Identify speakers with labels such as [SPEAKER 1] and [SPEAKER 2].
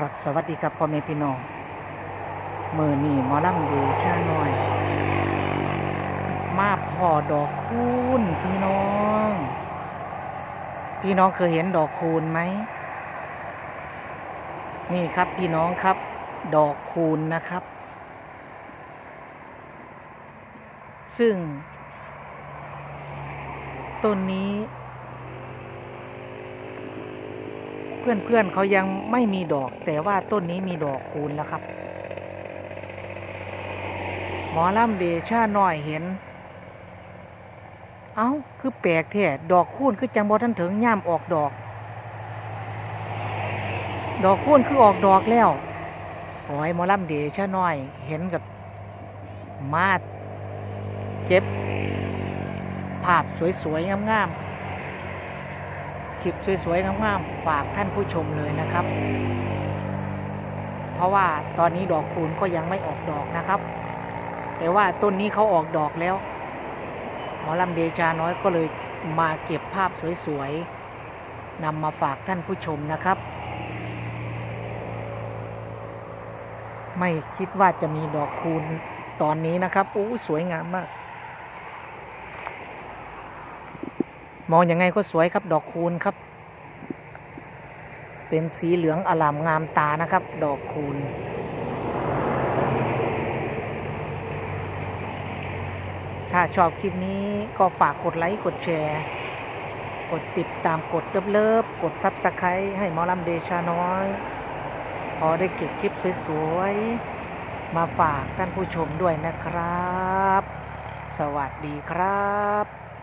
[SPEAKER 1] ครับ สวัสดีครับพ่อแม่พี่น้องมือนี่หมอลำดีแค่น้อย มาพอดอกคูณพี่น้อง พี่น้องเคยเห็นดอกคูณไหม นี่ครับพี่น้องครับ ดอกคูณนะครับ ซึ่ง ต้นนี้ เพื่อนๆเขายังไม่มีดอก แต่ว่าต้นนี้มีดอกคูณแล้วครับ หมอลำเดชาหน่อยเห็น เอ้า คือแปลกแท้ดอกคูณคือจังบอทันถึงย่ามออกดอก ดอกคูณคือออกดอกแล้วโอ้ยหมอลำเดชาหน่อย เห็นกับมาดเก็บ ภาพสวยๆงามๆ ลิปสวยๆงามๆฝากท่านผู้ชมเลยนะครับ เพราะว่าตอนนี้ดอกคูณก็ยังไม่ออกดอกนะครับ แต่ว่าต้นนี้เขาออกดอกแล้ว หมอลำเดชาน้อยก็เลยมาเก็บภาพสวยๆนำมาฝากท่านผู้ชมนะครับ ไม่คิดว่าจะมีดอกคูณตอนนี้นะครับโอ้สวยงามมาก มองยังไงก็สวยครับ ดอกคูณครับ เป็นสีเหลืองอลามงามตานะครับ ดอกคูณถ้าชอบคลิปนี้ก็ฝากกดไลค์ กดแชร์ กดติดตามกดเลิฟๆกดซับสไครต์ให้มอลำเดชาน้อย พอได้เก็บคลิปสวยๆ มาฝากท่านผู้ชมด้วยนะครับ สวัสดีครับ